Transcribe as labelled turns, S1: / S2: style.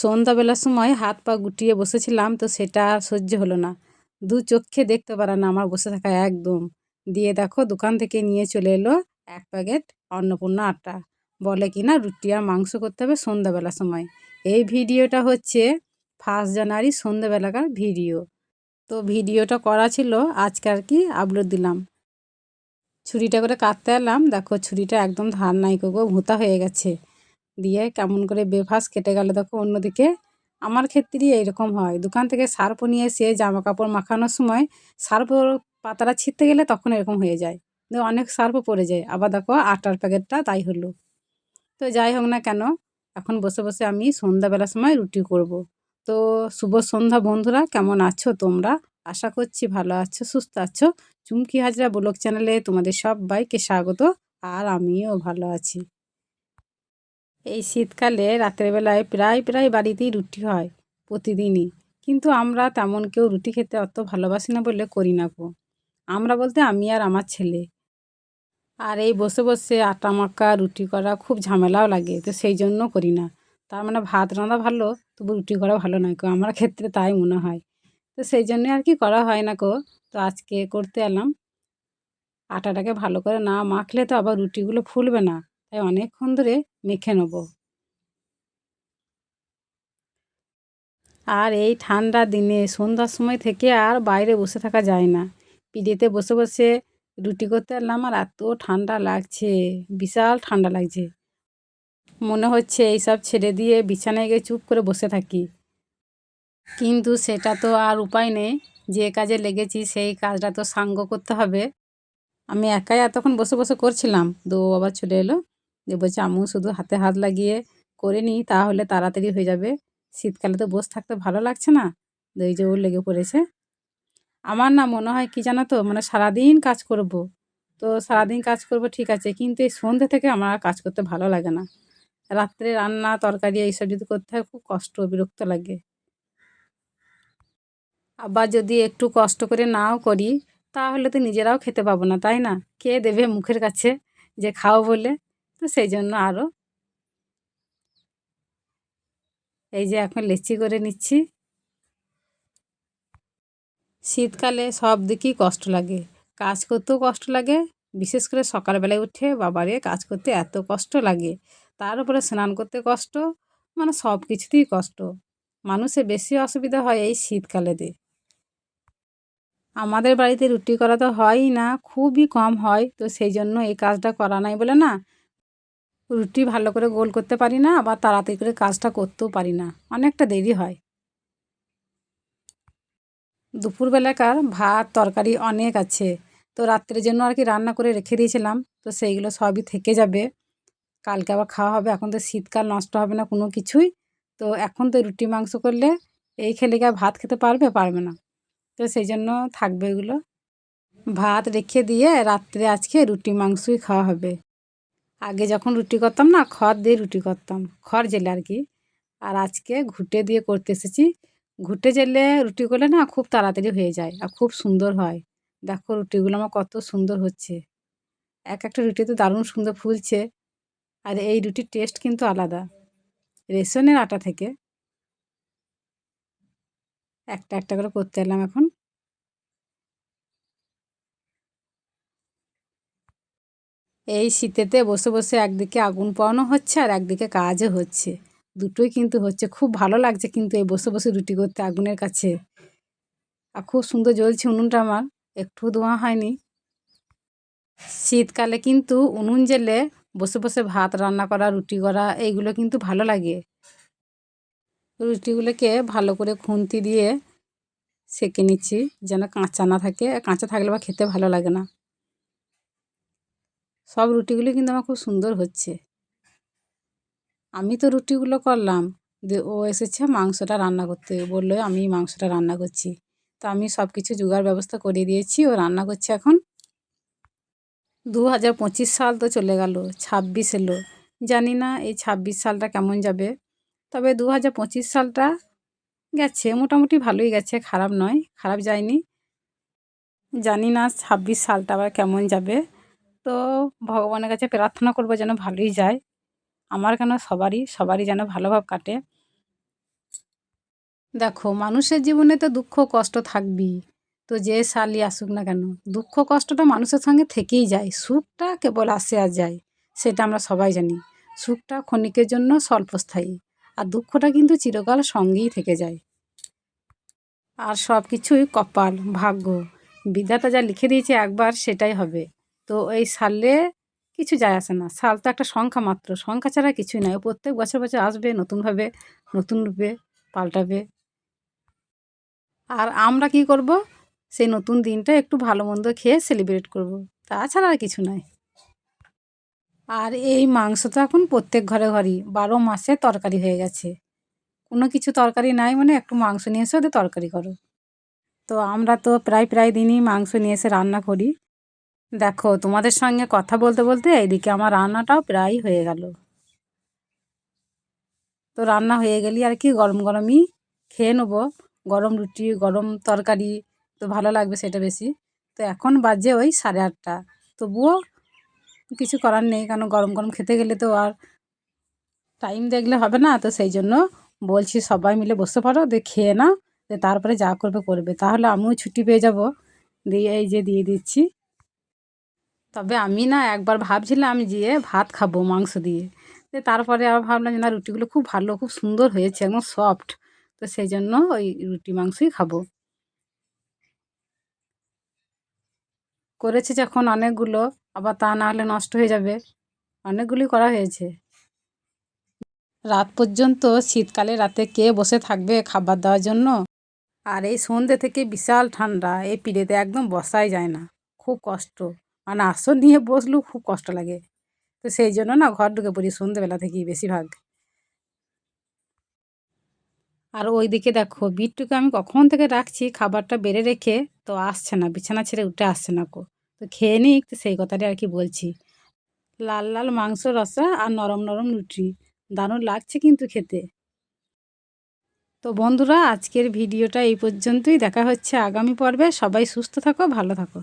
S1: সন্ধ্যাবেলার সময় হাত পা গুটিয়ে বসেছিলাম, তো সেটা আর সহ্য হলো না। দু চোখে দেখতে পারে না আমার বসে থাকা একদম। দিয়ে দেখো, দোকান থেকে নিয়ে চলে এলো এক প্যাকেট অন্নপূর্ণা আটা। বলে কি না রুটি আর মাংস করতে হবে সন্ধ্যাবেলার সময়। এই ভিডিওটা হচ্ছে ফার্স্ট জানুয়ারি সন্ধ্যাবেলাকার ভিডিও। তো ভিডিওটা করা ছিল, আজকে আর কি আপলোড দিলাম। ছুরিটা করে কাটতে এলাম, দেখো ছুরিটা একদম ধার নাই গো, ভুতা হয়ে গেছে। দিয়ে কেমন করে বেফাস কেটে গেল দেখো অন্যদিকে। আমার ক্ষেত্রেই এইরকম হয়। দোকান থেকে সার্ফ নিয়ে এসে জামা কাপড় মাখানোর সময় সার্ফ পাতাটা ছিঁড়তে গেলে তখন এরকম হয়ে যায়। অনেক সার্ফও পড়ে যায়। আবার দেখো আটার প্যাকেটটা তাই হলো। তো যাই হোক না কেন, এখন বসে বসে আমি সন্ধ্যাবেলার সময় রুটি করব। তো শুভ সন্ধ্যা বন্ধুরা, কেমন আছো তোমরা? আশা করছি ভালো আছো, সুস্থ আছো। চুমকি হাজরা ব্লগ চ্যানেলে তোমাদের সবাইকে স্বাগত। আর আমিও ভালো আছি। এই শীতকালে রাতের বেলায় প্রায় প্রায় বাড়িতেই রুটি হয় প্রতিদিনই। কিন্তু আমরা তেমন কেউ রুটি খেতে অত ভালোবাসি না বলে করি না গো। আমরা বলতে আমি আর আমার ছেলে। আর এই বসে বসে আটা মাখা, রুটি করা খুব ঝামেলাও লাগে, তো সেই জন্য করি না। তার মানে ভাত রাঁধা ভালো, তবু রুটি করা ভালো নয় গো। আমার ক্ষেত্রে তাই মনে হয়। তো সেই জন্যে আর কি করা হয় না গো। তো আজকে করতে এলাম। আটাটাকে ভালো করে না মাখলে তো আবার রুটিগুলো ফুলবে না। তাই অনেকক্ষণ ধরে মেখে নেব। আর এই ঠান্ডা দিনে সন্ধ্যার সময় থেকে আর বাইরে বসে থাকা যায় না। পিড়িতে বসে বসে রুটি করতে এলাম আর এত ঠান্ডা লাগছে, বিশাল ঠান্ডা লাগছে। মনে হচ্ছে এইসব ছেড়ে দিয়ে বিছানায় গিয়ে চুপ করে বসে থাকি। কিন্তু সেটা তো আর উপায় নেই, যে কাজে লেগেছি সেই কাজটা তো সাঙ্গ করতে হবে। আমি একাই এতক্ষণ বসে বসে করছিলাম দো আবার চলে এলো। যে বলছে আমিও শুধু হাতে হাত লাগিয়ে করে নিই, তাহলে তাড়াতাড়ি হয়ে যাবে। শীতকালে তো বসে থাকতে ভালো লাগছে না। দই যে ওর লেগে পড়েছে। আমার না মনে হয় কি জানো তো মানে সারাদিন কাজ করব। তো সারাদিন কাজ করব, ঠিক আছে, কিন্তু এই সন্ধ্যে থেকে আমার কাজ করতে ভালো লাগে না। রাত্রে রান্না, তরকারি, এইসব যদি করতে হয়, খুব কষ্ট, বিরক্ত লাগে। আবার যদি একটু কষ্ট করে নাও করি, তাহলে তো নিজেরাও খেতে পাবো না, তাই না? কে দেবে মুখের কাছে যে খাও বলে? তো সেই জন্য আরও এই যে এখন লেচি করে নিচ্ছি। শীতকালে সব দিকেই কষ্ট লাগে। কাজ করতেও কষ্ট লাগে। বিশেষ করে সকালবেলায় উঠে বাবারে কাজ করতে এত কষ্ট লাগে। তার উপরে স্নান করতে কষ্ট মানে সব কিছুতেই কষ্ট। মানুষের বেশি অসুবিধা হয় এই শীতকালেতে আমাদের বাড়িতে রুটি করা তো হয়ই না, খুবই কম হয়। তো সেই জন্য এই কাজটা করা নাই বলে না রুটি ভালো করে গোল করতে পারি না আবার তাড়াতাড়ি করে কাজটা করতেও পারি না। অনেকটা দেরি হয়। দুপুরবেলাকার ভাত, তরকারি অনেক আছে। তো রাত্রের জন্য আর কি রান্না করে রেখে দিয়েছিলাম। তো সেইগুলো সবই থেকে যাবে। কালকে আবার খাওয়া হবে। এখন তো শীতকাল, নষ্ট হবে না কোনো কিছুই। তো এখন তো রুটি, মাংস করলে এই খেলে আর ভাত খেতে পারবে পারবে না। তো সেই জন্য থাকবে এগুলো। ভাত রেখে দিয়ে রাত্রে আজকে রুটি, মাংসই খাওয়া হবে। আগে যখন রুটি করতাম না, খড় দিয়ে রুটি করতাম, খড় জেলে আর কি। আর আজকে ঘুটে দিয়ে করতে এসেছি। ঘুটে জেলে রুটি করলে না খুব তাড়াতাড়ি হয়ে যায় আর খুব সুন্দর হয়। দেখো রুটিগুলো আমার কত সুন্দর হচ্ছে। এক একটা রুটি তো দারুণ সুন্দর ফুলছে। আর এই রুটির টেস্ট কিন্তু আলাদা। রেশনের আটা থেকে একটা একটা করে করতে এলাম এখন। এই শীতেতে বসে বসে একদিকে আগুন পোয়ানো হচ্ছে আর একদিকে কাজও হচ্ছে। দুটোই কিন্তু হচ্ছে। খুব ভালো লাগছে কিন্তু এই বসে বসে রুটি করতে আগুনের কাছে। আর খুব সুন্দর জ্বলছে উনুনটা আমার। একটু ধোঁয়া হয়নি। শীতকালে কিন্তু উনুন জেলে বসে বসে ভাত রান্না করা, রুটি করা, এইগুলো কিন্তু ভালো লাগে। রুটিগুলোকে ভালো করে খুন্তি দিয়ে সেঁকে নিচ্ছি যেন কাঁচা না থাকে। কাঁচা থাকলে বা খেতে ভালো লাগে না। সব রুটিগুলি কিন্তু আমার খুব সুন্দর হচ্ছে। আমি তো রুটিগুলো করলাম ও এসেছে মাংসটা রান্না করতে, বলল আমি মাংসটা রান্না করছি। তো আমি সব কিছু জোগাড় ব্যবস্থা করে দিয়েছি, ও রান্না করছে এখন। দু হাজার পঁচিশ সাল তো চলে গেল, ছাব্বিশ এলো। জানি না এই ছাব্বিশ সালটা কেমন যাবে। তবে দু হাজার পঁচিশ সালটা গেছে, মোটামুটি ভালোই গেছে, খারাপ নয়, খারাপ যায়নি। জানি না ছাব্বিশ সালটা আবার কেমন যাবে। তো ভগবানের কাছে প্রার্থনা করব যেন ভালোই যায়। আমার কেন সবারই সবারই যেন ভালোভাবে কাটে। দেখো, মানুষের জীবনে তো দুঃখ, কষ্ট থাকবেই। তো যে সালই আসুক না কেন, দুঃখ, কষ্টটা মানুষের সঙ্গে থেকেই যায়। সুখটা কেবল আসে আর যায়, সেটা আমরা সবাই জানি। সুখটা ক্ষণিকের জন্য স্বল্পস্থায়ী, আর দুঃখটা কিন্তু চিরকাল সঙ্গেই থেকে যায়। আর সব কিছুই কপাল, ভাগ্য। বিধাতা যা লিখে দিয়েছে একবার, সেটাই হবে। তো এই সালে কিছু যায় আসে না। সাল তো একটা সংখ্যা মাত্র। সংখ্যা ছাড়া কিছুই ও প্রত্যেক বছর বছর আসবে, নতুনভাবে নতুন রূপে পাল্টাবে। আর আমরা কি করব? সেই নতুন দিনটা একটু ভালো মন্দ খেয়ে সেলিব্রেট করব। তাছাড়া আর কিছু নয় আর এই মাংস তো এখন প্রত্যেক ঘরে, ঘরেই। বারো মাসে তরকারি হয়ে গেছে। কোনো কিছু তরকারি নাই মানে একটু মাংস নিয়ে এসে ওদের তরকারি করো। তো আমরা তো প্রায় প্রায় দিনই মাংস নিয়ে এসে রান্না করি। দেখো, তোমাদের সঙ্গে কথা বলতে বলতে এইদিকে আমার রান্নাটাও প্রায় হয়ে গেল। তো রান্না হয়ে গেলেই আর কি গরম গরমই খেয়ে নেব। গরম রুটি, গরম তরকারি তো ভালো লাগবে সেটা বেশি। তো এখন বাজে ওই সাড়ে আটটা। তবুও কিছু করার নেই, কারণ গরম গরম খেতে গেলে তো আর টাইম দেখলে হবে না। তো সেই জন্য বলছি সবাই মিলে বসতে পারো, দিয়ে খেয়ে নাও তারপরে যা করবে করবে। তাহলে আমিও ছুটি পেয়ে যাব। দিয়ে এই যে দিয়ে দিচ্ছি। তবে আমি না একবার ভাবছিলাম যে ভাত খাব মাংস দিয়ে। দিয়ে তারপরে আবার ভাবলাম যে না, রুটিগুলো খুব ভালো, খুব সুন্দর হয়েছে, একদম সফট তো সেই জন্য ওই রুটি মাংসই খাব। করেছে যখন অনেকগুলো, আবার তা না হলে নষ্ট হয়ে যাবে। অনেকগুলি করা হয়েছে। রাত পর্যন্ত শীতকালে রাতে কে বসে থাকবে খাবার দেওয়ার জন্য? আর এই সন্ধ্যে থেকে বিশাল ঠান্ডা, এই পিড়েতে একদম বসাই যায় না। খুব কষ্ট। মানে আসন নিয়ে বসলেও খুব কষ্ট লাগে। তো সেই জন্য না ঘর ঢুকে পড়ি সন্ধ্যেবেলা থেকেই বেশিরভাগ। আর ওইদিকে দেখো, বিট্টুকে আমি কখন থেকে রাখছি খাবারটা বেড়ে রেখে তো আসছে না, বিছানা ছেড়ে উঠে আসছে না কো। তো খেয়ে নিই তো সেই কথাটাই আর কি বলছি। লাল লাল মাংস রসা আর নরম নরম রুটি দারুণ লাগছে কিন্তু খেতে। তো বন্ধুরা, আজকের ভিডিওটা এই পর্যন্তই। দেখা হচ্ছে আগামী পর্বে। সবাই সুস্থ থাকো, ভালো থাকো।